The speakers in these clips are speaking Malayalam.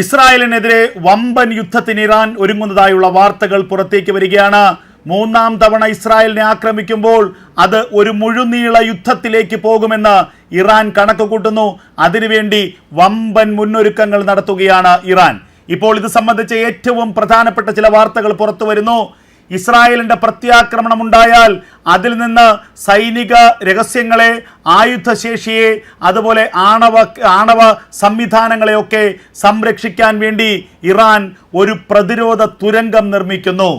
ഇസ്രായേലിനെതിരെ വമ്പൻ യുദ്ധത്തിന് ഇറാൻ ഒരുങ്ങുന്നതായുള്ള വാർത്തകൾ പുറത്തേക്ക് വരികയാണ്. മൂന്നാം തവണ ഇസ്രായേലിനെ ആക്രമിക്കുമ്പോൾ അത് ഒരു മുഴുനീള യുദ്ധത്തിലേക്ക് പോകുമെന്ന് ഇറാൻ കണക്ക് കൂട്ടുന്നു അതിനുവേണ്ടി വമ്പൻ മുന്നൊരുക്കങ്ങൾ നടത്തുകയാണ് ഇറാൻ. ഇപ്പോൾ ഇത് സംബന്ധിച്ച ഏറ്റവും പ്രധാനപ്പെട്ട ചില വാർത്തകൾ പുറത്തു വരുന്നു. ഇസ്രായേലിന്റെ പ്രത്യാക്രമണം ഉണ്ടായാൽ അതിൽ നിന്ന് സൈനിക രഹസ്യങ്ങളെ ആയുധശേഷിയെ അതുപോലെ ആണവ ആണവ സംവിധാനങ്ങളെയൊക്കെ സംരക്ഷിക്കാൻ വേണ്ടി ഇറാൻ ഒരു പ്രതിരോധ തുരങ്കം നിർമ്മിക്കുന്നു.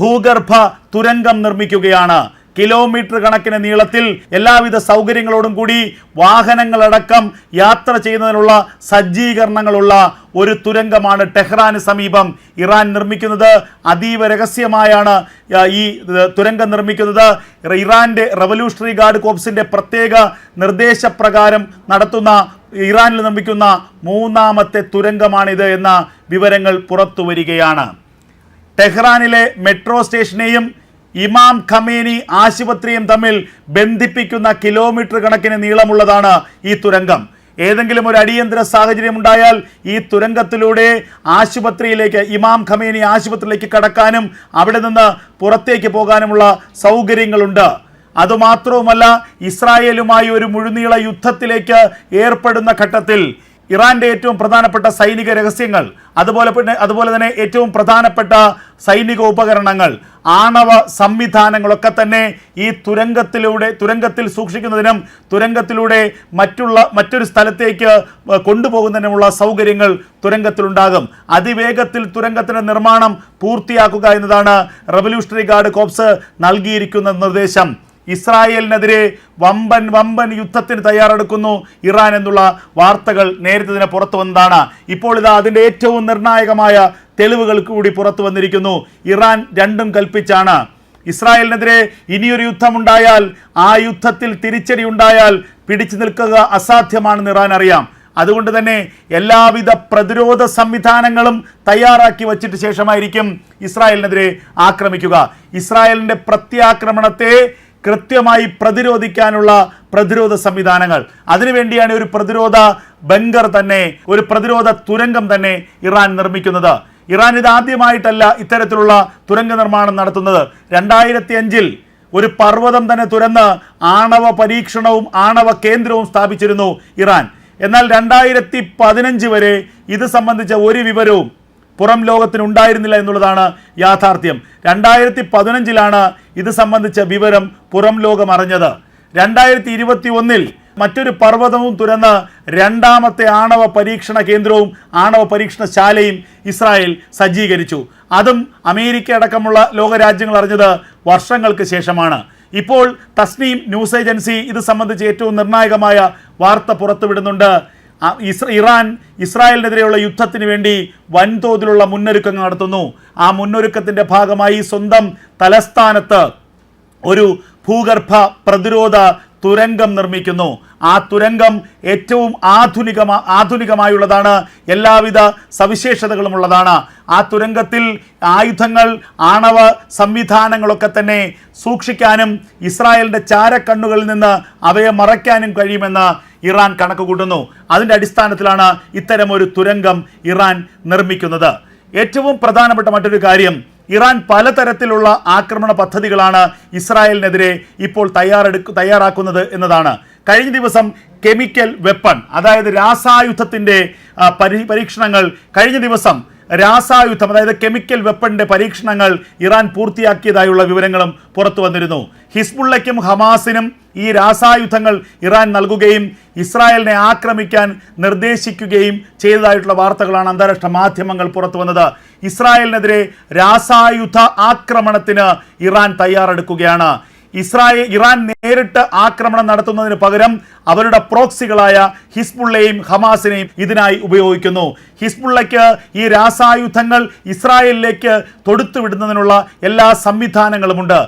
ഭൂഗർഭ തുരങ്കം നിർമ്മിക്കുകയാണ്. കിലോമീറ്റർ കണക്കിന് നീളത്തിൽ എല്ലാവിധ സൗകര്യങ്ങളോടും കൂടി വാഹനങ്ങളടക്കം യാത്ര ചെയ്യുന്നതിനുള്ള സജ്ജീകരണങ്ങളുള്ള ഒരു തുരങ്കമാണ് ടെഹ്റാന് സമീപം ഇറാൻ നിർമ്മിക്കുന്നത്. അതീവ രഹസ്യമായാണ് ഈ തുരങ്കം നിർമ്മിക്കുന്നത്. ഇറാന്റെ റവല്യൂഷണറി ഗാർഡ് കോപ്സിന്റെ പ്രത്യേക നിർദ്ദേശപ്രകാരം നടത്തുന്ന ഇറാനിൽ നിർമ്മിക്കുന്ന മൂന്നാമത്തെ തുരങ്കമാണിത് എന്ന വിവരങ്ങൾ പുറത്തു വരികയാണ് ടെഹ്റാനിലെ മെട്രോ സ്റ്റേഷനെയും ഇമാം ഖമേനി ആശുപത്രിയും തമ്മിൽ ബന്ധിപ്പിക്കുന്ന കിലോമീറ്റർ കണക്കിന് നീളമുള്ളതാണ് ഈ തുരങ്കം. ഏതെങ്കിലും ഒരു അടിയന്തര സാഹചര്യം ഉണ്ടായാൽ ഈ തുരങ്കത്തിലൂടെ ആശുപത്രിയിലേക്ക് ഇമാം ഖമേനി ആശുപത്രിയിലേക്ക് കടക്കാനും അവിടെ നിന്ന് പുറത്തേക്ക് പോകാനുമുള്ള സൗകര്യങ്ങളുണ്ട്. അതുമാത്രവുമല്ല ഇസ്രായേലുമായി ഒരു മുഴുനീള യുദ്ധത്തിലേക്ക് ഏർപ്പെടുന്ന ഘട്ടത്തിൽ ഇറാന്റെ ഏറ്റവും പ്രധാനപ്പെട്ട സൈനിക രഹസ്യങ്ങൾ അതുപോലെ അതുപോലെ തന്നെ ഏറ്റവും പ്രധാനപ്പെട്ട സൈനിക ഉപകരണങ്ങൾ ആണവ സംവിധാനങ്ങളൊക്കെ തന്നെ ഈ തുരങ്കത്തിലൂടെ തുരങ്കത്തിൽ സൂക്ഷിക്കുന്നതിനും തുരങ്കത്തിലൂടെ മറ്റുള്ള മറ്റൊരു സ്ഥലത്തേക്ക് കൊണ്ടുപോകുന്നതിനുമുള്ള സൗകര്യങ്ങൾ തുരങ്കത്തിലുണ്ടാകും. അതിവേഗത്തിൽ തുരങ്കത്തിന്റെ നിർമ്മാണം പൂർത്തിയാക്കുക എന്നതാണ് റവല്യൂഷണറി ഗാർഡ് കോപ്സ് നൽകിയിരിക്കുന്ന നിർദ്ദേശം. ഇസ്രായേലിനെതിരെ വമ്പൻ വമ്പൻ യുദ്ധത്തിന് തയ്യാറെടുക്കുന്നു ഇറാൻ എന്നുള്ള വാർത്തകൾ നേരത്തെ തന്നെ പുറത്തു വന്നതാണ്. ഇപ്പോൾ ഇതാ അതിന്റെ ഏറ്റവും നിർണായകമായ തെളിവുകൾ കൂടി പുറത്തു വന്നിരിക്കുന്നു. ഇറാൻ രണ്ടും കൽപ്പിച്ചാണ്. ഇസ്രായേലിനെതിരെ ഇനിയൊരു യുദ്ധമുണ്ടായാൽ ആ യുദ്ധത്തിൽ തിരിച്ചടി ഉണ്ടായാൽ പിടിച്ചു നിൽക്കുക അസാധ്യമാണെന്ന് ഇറാൻ അറിയാം. അതുകൊണ്ട് തന്നെ എല്ലാവിധ പ്രതിരോധ സംവിധാനങ്ങളും തയ്യാറാക്കി വച്ചിട്ട് ശേഷമായിരിക്കും ഇസ്രായേലിനെതിരെ ആക്രമിക്കുക. ഇസ്രായേലിന്റെ പ്രത്യാക്രമണത്തെ കൃത്യമായി പ്രതിരോധിക്കാനുള്ള പ്രതിരോധ സംവിധാനങ്ങൾ. അതിനുവേണ്ടിയാണ് ഒരു പ്രതിരോധ ബങ്കർ തന്നെ ഒരു പ്രതിരോധ തുരങ്കം തന്നെ ഇറാൻ നിർമ്മിക്കുന്നത്. ഇറാൻ ഇത് ആദ്യമായിട്ടല്ല ഇത്തരത്തിലുള്ള തുരങ്ക നിർമ്മാണം നടത്തുന്നത്. രണ്ടായിരത്തി അഞ്ചിൽ ഒരു പർവതം തന്നെ തുരന്ന് ആണവ പരീക്ഷണവും ആണവ കേന്ദ്രവും സ്ഥാപിച്ചിരുന്നു ഇറാൻ. എന്നാൽ രണ്ടായിരത്തി പതിനഞ്ച് വരെ ഇത് സംബന്ധിച്ച ഒരു വിവരവും പുറം ലോകത്തിന് ഉണ്ടായിരുന്നില്ല എന്നുള്ളതാണ് യാഥാർത്ഥ്യം. രണ്ടായിരത്തി പതിനഞ്ചിലാണ് ഇത് സംബന്ധിച്ച വിവരം പുറം ലോകം അറിഞ്ഞത്. രണ്ടായിരത്തി ഇരുപത്തി ഒന്നിൽ മറ്റൊരു പർവതവും തുരന്ന് രണ്ടാമത്തെ ആണവ പരീക്ഷണ കേന്ദ്രവും ആണവ പരീക്ഷണശാലയും ഇസ്രായേൽ സജ്ജീകരിച്ചു. അതും അമേരിക്ക അടക്കമുള്ള ലോകരാജ്യങ്ങൾ അറിഞ്ഞത് വർഷങ്ങൾക്ക് ശേഷമാണ്. ഇപ്പോൾ തസ്നീം ന്യൂസ് ഏജൻസി ഇത് സംബന്ധിച്ച് ഏറ്റവും നിർണായകമായ വാർത്ത പുറത്തുവിടുന്നുണ്ട്. ഇറാൻ ഇസ്രായേലിനെതിരെയുള്ള യുദ്ധത്തിന് വേണ്ടി വൻതോതിലുള്ള മുന്നൊരുക്കങ്ങൾ നടത്തുന്നു. ആ മുന്നൊരുക്കത്തിന്റെ ഭാഗമായി സ്വന്തം തലസ്ഥാനത്ത് ഒരു ഭൂഗർഭ പ്രതിരോധ തുരങ്കം നിർമ്മിക്കുന്നു. ആ തുരങ്കം ഏറ്റവും ആധുനിക ആധുനികമായുള്ളതാണ്. എല്ലാവിധ സവിശേഷതകളുമുള്ളതാണ്. ആ തുരങ്കത്തിൽ ആയുധങ്ങൾ ആണവ സംവിധാനങ്ങളൊക്കെ തന്നെ സൂക്ഷിക്കാനും ഇസ്രായേലിന്റെ ചാരക്കണ്ണുകളിൽ നിന്ന് അവയെ മറയ്ക്കാനും കഴിയുമെന്ന് ഇറാൻ കണക്ക് കൂട്ടുന്നു അതിന്റെ അടിസ്ഥാനത്തിലാണ് ഇത്തരം ഒരു തുരങ്കം ഇറാൻ നിർമ്മിക്കുന്നത്. ഏറ്റവും പ്രധാനപ്പെട്ട മറ്റൊരു കാര്യം ഇറാൻ പലതരത്തിലുള്ള ആക്രമണ പദ്ധതികളാണ് ഇസ്രായേലിനെതിരെ ഇപ്പോൾ തയ്യാറെടുക്കു തയ്യാറാക്കുന്നത് എന്നതാണ്. കഴിഞ്ഞ ദിവസം കെമിക്കൽ വെപ്പൺ അതായത് രാസായുധത്തിന്റെ പരീക്ഷണങ്ങൾ കഴിഞ്ഞ ദിവസം രാസായുധം അതായത് കെമിക്കൽ വെപ്പണിന്റെ പരീക്ഷണങ്ങൾ ഇറാൻ പൂർത്തിയാക്കിയതായുള്ള വിവരങ്ങളും പുറത്തു വന്നിരുന്നു. ഹിസ്ബുള്ളയ്ക്കും ഹമാസിനും ഈ രാസായുധങ്ങൾ ഇറാൻ നൽകുകയും ഇസ്രായേലിനെ ആക്രമിക്കാൻ നിർദ്ദേശിക്കുകയും ചെയ്തതായിട്ടുള്ള വാർത്തകളാണ് അന്താരാഷ്ട്ര മാധ്യമങ്ങൾ പുറത്തു വന്നത്. ഇസ്രായേലിനെതിരെ രാസായുധ ആക്രമണത്തിന് ഇറാൻ തയ്യാറെടുക്കുകയാണ്. ഇസ്രായേൽ ഇറാൻ നേരിട്ട് ആക്രമണം നടത്തുന്നതിന് പകരം അവരുടെ പ്രോക്സികളായ ഹിസ്ബുള്ളയും ഹമാസിനെയും ഇതിനായി ഉപയോഗിക്കുന്നു. ഹിസ്ബുള്ളയ്ക്ക് ഈ രാസായുധങ്ങൾ ഇസ്രായേലിലേക്ക് തൊടുത്തുവിടുന്നതിനുള്ള എല്ലാ സംവിധാനങ്ങളുമുണ്ട്.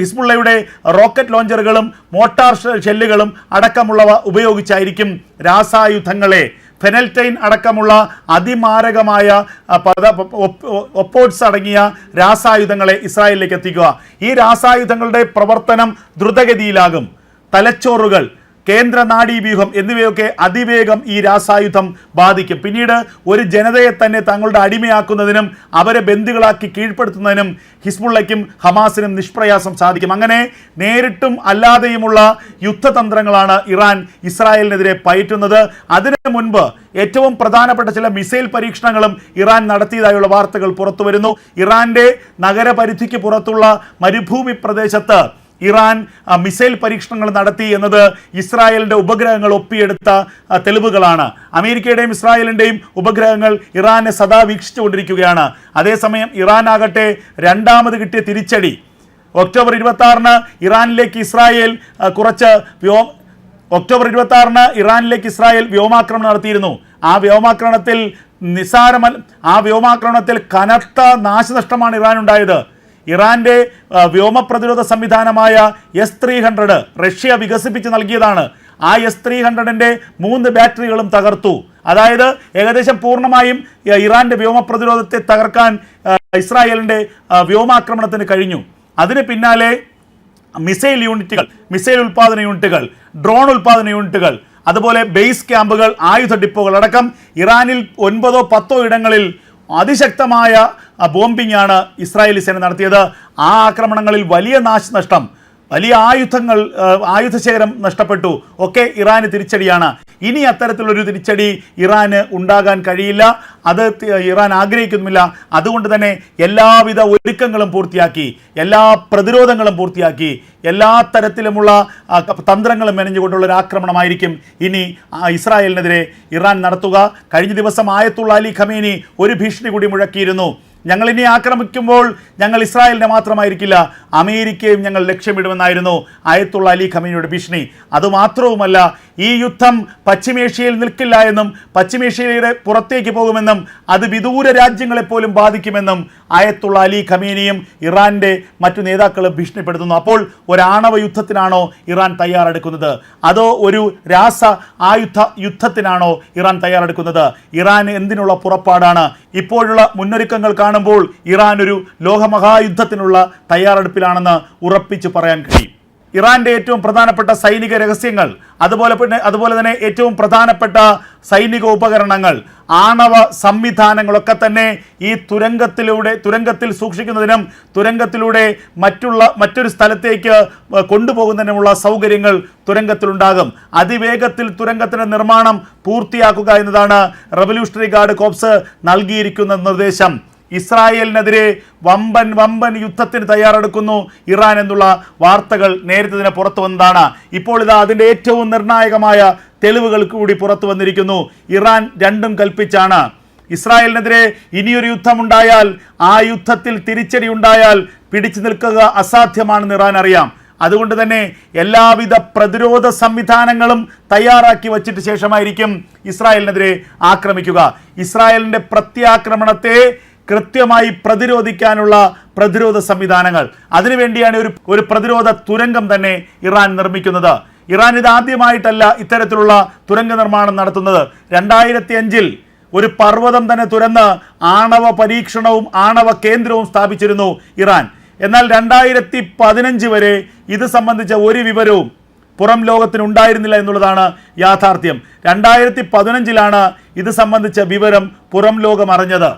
ഹിസ്ബുള്ളയുടെ റോക്കറ്റ് ലോഞ്ചറുകളും മോട്ടാർ ഷെല്ലുകളും അടക്കമുള്ളവ ഉപയോഗിച്ചായിരിക്കും രാസായുധങ്ങളെ ഫെനൽറ്റൈൻ അടക്കമുള്ള അതിമാരകമായ പദ ഒപ്പ്- ഒപ്പോട്സ് അടങ്ങിയ രാസായുധങ്ങളെ ഇസ്രായേലിലേക്ക് എത്തിക്കുക. ഈ രാസായുധങ്ങളുടെ പ്രവർത്തനം ദ്രുതഗതിയിലാകും. തലച്ചോറുകൾ കേന്ദ്ര നാഡീവ്യൂഹം എന്നിവയൊക്കെ അതിവേഗം ഈ രാസായുധം ബാധിക്കും. പിന്നീട് ഒരു ജനതയെ തന്നെ തങ്ങളുടെ അടിമയാക്കുന്നതിനും അവരെ ബന്ധുക്കളാക്കി കീഴ്പ്പെടുത്തുന്നതിനും ഹിസ്ബുള്ളയ്ക്കും ഹമാസിനും നിഷ്പ്രയാസം സാധിക്കും. അങ്ങനെ നേരിട്ടും അല്ലാതെയുമുള്ള യുദ്ധതന്ത്രങ്ങളാണ് ഇറാൻ ഇസ്രായേലിനെതിരെ പയറ്റുന്നത്. അതിനു മുൻപ് ഏറ്റവും പ്രധാനപ്പെട്ട ചില മിസൈൽ പരീക്ഷണങ്ങളും ഇറാൻ നടത്തിയതായുള്ള വാർത്തകൾ പുറത്തുവരുന്നു. ഇറാന്റെ നഗരപരിധിക്ക് പുറത്തുള്ള മരുഭൂമി പ്രദേശത്ത് ഇറാൻ മിസൈൽ പരീക്ഷണങ്ങൾ നടത്തി എന്നത് ഇസ്രായേലിന്റെ ഉപഗ്രഹങ്ങൾ ഒപ്പിയെടുത്ത തെളിവുകളാണ്. അമേരിക്കയുടെയും ഇസ്രായേലിന്റെയും ഉപഗ്രഹങ്ങൾ ഇറാനെ സദാ വീക്ഷിച്ചുകൊണ്ടിരിക്കുകയാണ്. അതേസമയം ഇറാൻ ആകട്ടെ രണ്ടാമത് കിട്ടിയ തിരിച്ചടി. ഒക്ടോബർ ഇരുപത്തി ആറിന് ഇറാനിലേക്ക് ഇസ്രായേൽ കുറച്ച് വ്യോ ഒക്ടോബർ ഇരുപത്തി ആറിന് ഇറാനിലേക്ക് ഇസ്രായേൽ വ്യോമാക്രമണം നടത്തിയിരുന്നു. ആ വ്യോമാക്രമണത്തിൽ നിസാരമൽ ആ വ്യോമാക്രമണത്തിൽ കനത്ത നാശനഷ്ടമാണ് ഇറാൻ ഉണ്ടായത് ഇറാന്റെ വ്യോമ പ്രതിരോധ സംവിധാനമായ എസ് ത്രീ ഹൺഡ്രഡ് റഷ്യ വികസിപ്പിച്ച് നൽകിയതാണ്. ആ എസ് ത്രീ ഹൺഡ്രഡിന്റെ മൂന്ന് ബാറ്ററികളും തകർത്തു. അതായത് ഏകദേശം പൂർണമായും ഇറാന്റെ വ്യോമ പ്രതിരോധത്തെ തകർക്കാൻ ഇസ്രായേലിന്റെ വ്യോമാക്രമണത്തിന് കഴിഞ്ഞു. അതിന് പിന്നാലെ മിസൈൽ യൂണിറ്റുകൾ മിസൈൽ ഉൽപാദന യൂണിറ്റുകൾ ഡ്രോൺ ഉൽപാദന യൂണിറ്റുകൾ അതുപോലെ ബേസ് ക്യാമ്പുകൾ ആയുധ ഡിപ്പോകൾ അടക്കം ഇറാനിൽ ഒൻപതോ പത്തോ ഇടങ്ങളിൽ അതിശക്തമായ ബോംബിംഗ് ആണ് ഇസ്രായേലി സേന നടത്തിയത്. ആ ആക്രമണങ്ങളിൽ വലിയ നാശനഷ്ടം വലിയ ആയുധങ്ങൾ ആയുധശേഖരം നഷ്ടപ്പെട്ടു. ഒക്കെ ഇറാന് തിരിച്ചടിയാണ്. ഇനി അത്തരത്തിലൊരു തിരിച്ചടി ഇറാന് ഉണ്ടാകാൻ കഴിയില്ല. അത് ഇറാൻ ആഗ്രഹിക്കുന്നുമില്ല. അതുകൊണ്ട് തന്നെ എല്ലാവിധ ഒരുക്കങ്ങളും പൂർത്തിയാക്കി എല്ലാ പ്രതിരോധങ്ങളും പൂർത്തിയാക്കി എല്ലാ തരത്തിലുമുള്ള തന്ത്രങ്ങളും മെനഞ്ഞുകൊണ്ടുള്ള ഒരു ആക്രമണമായിരിക്കും ഇനി ഇസ്രായേലിനെതിരെ ഇറാൻ നടത്തുക. കഴിഞ്ഞ ദിവസം ആയത്തുള്ള അലി ഖമീനി ഒരു ഭീഷണി കൂടി മുഴക്കിയിരുന്നു. ഞങ്ങൾ ഇനി ആക്രമിക്കുമ്പോൾ ഞങ്ങൾ ഇസ്രായേലിനെ മാത്രമായിരിക്കില്ല അമേരിക്കയും ഞങ്ങൾ ലക്ഷ്യമിടുമെന്നായിരുന്നു ആയത്തുള്ള അലി ഖമീനിയുടെ ഭീഷണി. അതുമാത്രവുമല്ല ഈ യുദ്ധം പശ്ചിമേഷ്യയിൽ നിൽക്കില്ല എന്നും പശ്ചിമേഷ്യയുടെ പുറത്തേക്ക് പോകുമെന്നും അത് വിദൂര രാജ്യങ്ങളെപ്പോലും ബാധിക്കുമെന്നും ആയത്തുള്ള അലി ഖമീനിയും ഇറാന്റെ മറ്റു നേതാക്കളും ഭീഷണിപ്പെടുത്തുന്നു. അപ്പോൾ ഒരാണവ യുദ്ധത്തിനാണോ ഇറാൻ തയ്യാറെടുക്കുന്നത്? അതോ ഒരു രാസ ആയുധ യുദ്ധത്തിനാണോ ഇറാൻ തയ്യാറെടുക്കുന്നത്? ഇറാൻ എന്തിനുള്ള പുറപ്പാടാണ്? ഇപ്പോഴുള്ള മുന്നൊരുക്കങ്ങൾ കാണുമ്പോൾ ഇറാൻ ഒരു ലോകമഹായുദ്ധത്തിനുള്ള തയ്യാറെടുപ്പിലാണെന്ന് ഉറപ്പിച്ചു പറയാൻ കഴിയും. ഇറാന്റെ ഏറ്റവും പ്രധാനപ്പെട്ട സൈനിക രഹസ്യങ്ങൾ അതുപോലെ അതുപോലെ തന്നെ ഏറ്റവും പ്രധാനപ്പെട്ട സൈനിക ഉപകരണങ്ങൾ ആണവ സംവിധാനങ്ങളൊക്കെ തന്നെ ഈ തുരങ്കത്തിലൂടെ തുരങ്കത്തിൽ സൂക്ഷിക്കുന്നതിനും തുരങ്കത്തിലൂടെ മറ്റുള്ള മറ്റൊരു സ്ഥലത്തേക്ക് കൊണ്ടുപോകുന്നതിനുമുള്ള സൗകര്യങ്ങൾ തുരങ്കത്തിലുണ്ടാകും. അതിവേഗത്തിൽ തുരങ്കത്തിന്റെ നിർമ്മാണം പൂർത്തിയാക്കുക എന്നതാണ് റവല്യൂഷണറി ഗാർഡ് കോപ്സ് നൽകിയിരിക്കുന്ന നിർദ്ദേശം. ഇസ്രായേലിനെതിരെ വമ്പൻ വമ്പൻ യുദ്ധത്തിന് തയ്യാറെടുക്കുന്നു ഇറാൻ എന്നുള്ള വാർത്തകൾ നേരത്തെ തന്നെ പുറത്തു വന്നതാണ്. ഇപ്പോൾ ഇതാ അതിന്റെ ഏറ്റവും നിർണായകമായ തെളിവുകൾ കൂടി പുറത്തു വന്നിരിക്കുന്നു. ഇറാൻ രണ്ടും കൽപ്പിച്ചാണ്. ഇസ്രായേലിനെതിരെ ഇനിയൊരു യുദ്ധമുണ്ടായാൽ ആ യുദ്ധത്തിൽ തിരിച്ചടി ഉണ്ടായാൽ പിടിച്ചു നിൽക്കുക അസാധ്യമാണെന്ന് ഇറാൻ അറിയാം. അതുകൊണ്ട് തന്നെ എല്ലാവിധ പ്രതിരോധ സംവിധാനങ്ങളും തയ്യാറാക്കി വച്ചിട്ട് ശേഷമായിരിക്കും ഇസ്രായേലിനെതിരെ ആക്രമിക്കുക. ഇസ്രായേലിന്റെ പ്രത്യാക്രമണത്തെ കൃത്യമായി പ്രതിരോധിക്കാനുള്ള പ്രതിരോധ സംവിധാനങ്ങൾ. അതിനുവേണ്ടിയാണ് ഒരു ഒരു പ്രതിരോധ തുരങ്കം തന്നെ ഇറാൻ നിർമ്മിക്കുന്നത്. ഇറാൻ ഇത് ആദ്യമായിട്ടല്ല ഇത്തരത്തിലുള്ള തുരങ്ക നിർമ്മാണം നടത്തുന്നത്. രണ്ടായിരത്തി അഞ്ചിൽ ഒരു പർവതം തന്നെ തുരന്ന് ആണവ പരീക്ഷണവും ആണവ കേന്ദ്രവും സ്ഥാപിച്ചിരുന്നു ഇറാൻ. എന്നാൽ രണ്ടായിരത്തി പതിനഞ്ച് വരെ ഇത് സംബന്ധിച്ച ഒരു വിവരവും പുറം ലോകത്തിന് ഉണ്ടായിരുന്നില്ല എന്നുള്ളതാണ് യാഥാർത്ഥ്യം. രണ്ടായിരത്തി പതിനഞ്ചിലാണ് ഇത് സംബന്ധിച്ച വിവരം പുറം ലോകം അറിഞ്ഞത്.